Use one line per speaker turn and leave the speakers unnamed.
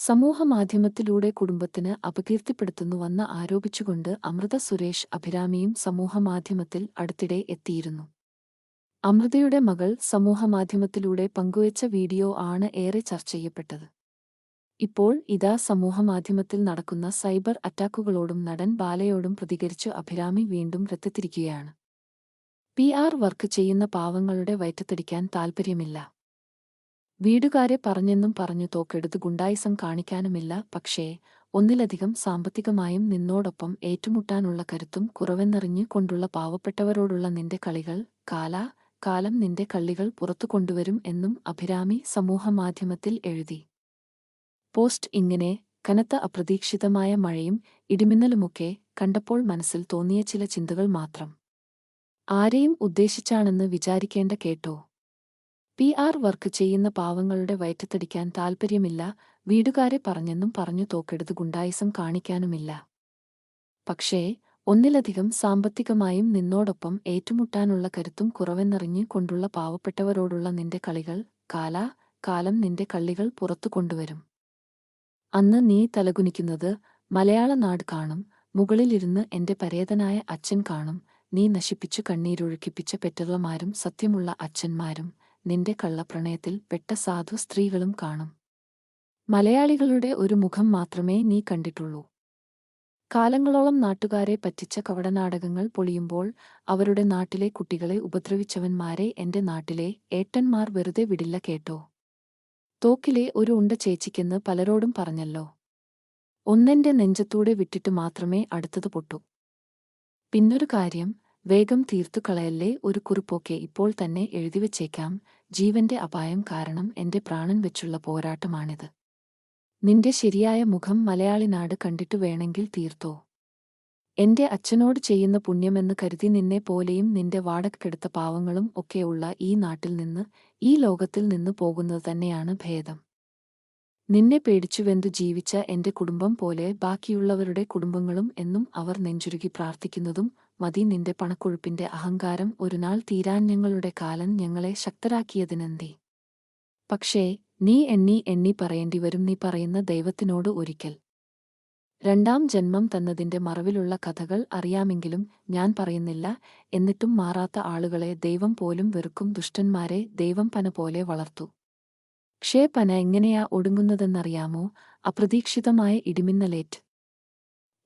സമൂഹമാധ്യമത്തിലൂടെ കുടുംബത്തിന് അപകീർത്തിപ്പെടുത്തുന്നുവെന്ന് ആരോപിച്ചുകൊണ്ട് അമൃത സുരേഷ് അഭിരാമിയും സമൂഹമാധ്യമത്തിൽ അടുത്തിടെ എത്തിയിരുന്നു. അമൃതയുടെ മകൾ സമൂഹമാധ്യമത്തിലൂടെ പങ്കുവച്ച വീഡിയോ ആണ് ഏറെ ചർച്ച ചെയ്യപ്പെട്ടത്. ഇപ്പോൾ ഇതാ സമൂഹമാധ്യമത്തിൽ നടക്കുന്ന സൈബർ അറ്റാക്കുകളോടും നടൻ ബാലയോടും പ്രതികരിച്ചു അഭിരാമി വീണ്ടും രത്തെത്തിരിക്കുകയാണ്. പി ആർ വർക്ക് ചെയ്യുന്ന പാവങ്ങളുടെ വയറ്റത്തടിക്കാൻ താൽപ്പര്യമില്ല. വീടുകാരെ പറഞ്ഞെന്നും പറഞ്ഞു തോക്കെടുത്ത് ഗുണ്ടായിസം കാണിക്കാനുമില്ല. പക്ഷേ ഒന്നിലധികം സാമ്പത്തികമായും നിന്നോടൊപ്പം ഏറ്റുമുട്ടാനുള്ള കരുത്തും കുറവെന്നറിഞ്ഞു കൊണ്ടുള്ള പാവപ്പെട്ടവരോടുള്ള നിന്റെ കളികൾ കാല കാലം നിന്റെ കള്ളികൾ പുറത്തു കൊണ്ടുവരും എന്നും അഭിരാമി സമൂഹമാധ്യമത്തിൽ എഴുതി. പോസ്റ്റ് ഇങ്ങനെ കനത്ത അപ്രതീക്ഷിതമായ മഴയും ഇടിമിന്നലുമൊക്കെ കണ്ടപ്പോൾ മനസ്സിൽ തോന്നിയ ചില ചിന്തകൾ മാത്രം. ആരെയും ഉദ്ദേശിച്ചാണെന്ന് വിചാരിക്കേണ്ട കേട്ടോ. പി ആർ വർക്ക് ചെയ്യുന്ന പാവങ്ങളുടെ വയറ്റത്തടിക്കാൻ താൽപ്പര്യമില്ല വീടുകാരെ പറഞ്ഞെന്നും പറഞ്ഞു തോക്കെടുത്ത് ഗുണ്ടായിസം കാണിക്കാനുമില്ല. പക്ഷേ ഒന്നിലധികം സാമ്പത്തികമായും നിന്നോടൊപ്പം ഏറ്റുമുട്ടാനുള്ള കരുത്തും കുറവെന്നറിഞ്ഞ് കൊണ്ടുള്ള പാവപ്പെട്ടവരോടുള്ള നിന്റെ കളികൾ കാല കാലം നിന്റെ കള്ളികൾ പുറത്തു കൊണ്ടുവരും. അന്ന് നീ തലകുനിക്കുന്നത് മലയാള നാട് കാണും മുകളിലിരുന്ന് എന്റെ പരേതനായ അച്ഛൻ കാണും നീ നശിപ്പിച്ചു കണ്ണീരൊഴുക്കിപ്പിച്ച പെറ്റളമാരും സത്യമുള്ള അച്ഛന്മാരും. നിന്റെ കള്ളപ്രണയത്തിൽ പെട്ട സാധു സ്ത്രീകളും കാണും. മലയാളികളുടെ ഒരു മുഖം മാത്രമേ നീ കണ്ടിട്ടുള്ളൂ. കാലങ്ങളോളം നാട്ടുകാരെ പറ്റിച്ച കവടനാടകങ്ങൾ പൊളിയുമ്പോൾ അവരുടെ നാട്ടിലെ കുട്ടികളെ ഉപദ്രവിച്ചവന്മാരെ എന്റെ നാട്ടിലെ ഏട്ടന്മാർ വെറുതെ വിടില്ല കേട്ടോ. തോക്കിലെ ഒരു ഉണ്ട ചേച്ചിക്കെന്ന് പലരോടും പറഞ്ഞല്ലോ. ഒന്നെന്റെ നെഞ്ചത്തൂടെ വിട്ടിട്ട് മാത്രമേ അടുത്തത് പൊട്ടൂ. പിന്നൊരു കാര്യം വേഗം തീർത്തു കളയല്ലേ ഒരു കുറിപ്പൊക്കെ ഇപ്പോൾ തന്നെ എഴുതിവച്ചേക്കാം. ജീവന്റെ അപായം കാരണം എന്റെ പ്രാണൻ വെച്ചുള്ള പോരാട്ടമാണിത്. നിന്റെ ശരിയായ മുഖം മലയാളി നാട് കണ്ടിട്ടു വേണമെങ്കിൽ തീർത്തോ. എന്റെ അച്ഛനോട് ചെയ്യുന്ന പുണ്യമെന്ന് കരുതി നിന്നെ പോലെയും നിന്റെ വാടകക്കെടുത്ത പാവങ്ങളും ഒക്കെയുള്ള ഈ നാട്ടിൽ നിന്ന് ഈ ലോകത്തിൽ നിന്ന് പോകുന്നത് തന്നെയാണ് ഭേദം. നിന്നെ പേടിച്ചുവെന്തു ജീവിച്ച എന്റെ കുടുംബം പോലെ ബാക്കിയുള്ളവരുടെ കുടുംബങ്ങളും എന്നും അവർ നെഞ്ചുരുകി പ്രാർത്ഥിക്കുന്നതും മതി നിന്റെ പണക്കൊഴുപ്പിന്റെ അഹങ്കാരം ഒരുനാൾ തീരാൻ ഞങ്ങളുടെ കാലൻ ഞങ്ങളെ ശക്തരാക്കിയതിനെന്തേ? പക്ഷേ നീ എണ്ണി എണ്ണി പറയേണ്ടി വരും നീ പറയുന്ന ദൈവത്തിനോട് ഒരിക്കൽ. രണ്ടാം ജന്മം തന്നതിന്റെ മറവിലുള്ള കഥകൾ അറിയാമെങ്കിലും ഞാൻ പറയുന്നില്ല എന്നിട്ടും മാറാത്ത ആളുകളെ ദൈവം പോലും വെറുക്കും ദുഷ്ടന്മാരെ ദൈവം പന പോലെ വളർത്തു. ക്ഷേ പന എങ്ങനെയാ ഒടുങ്ങുന്നതെന്നറിയാമോ? അപ്രതീക്ഷിതമായ ഇടിമിന്നലേറ്റ്.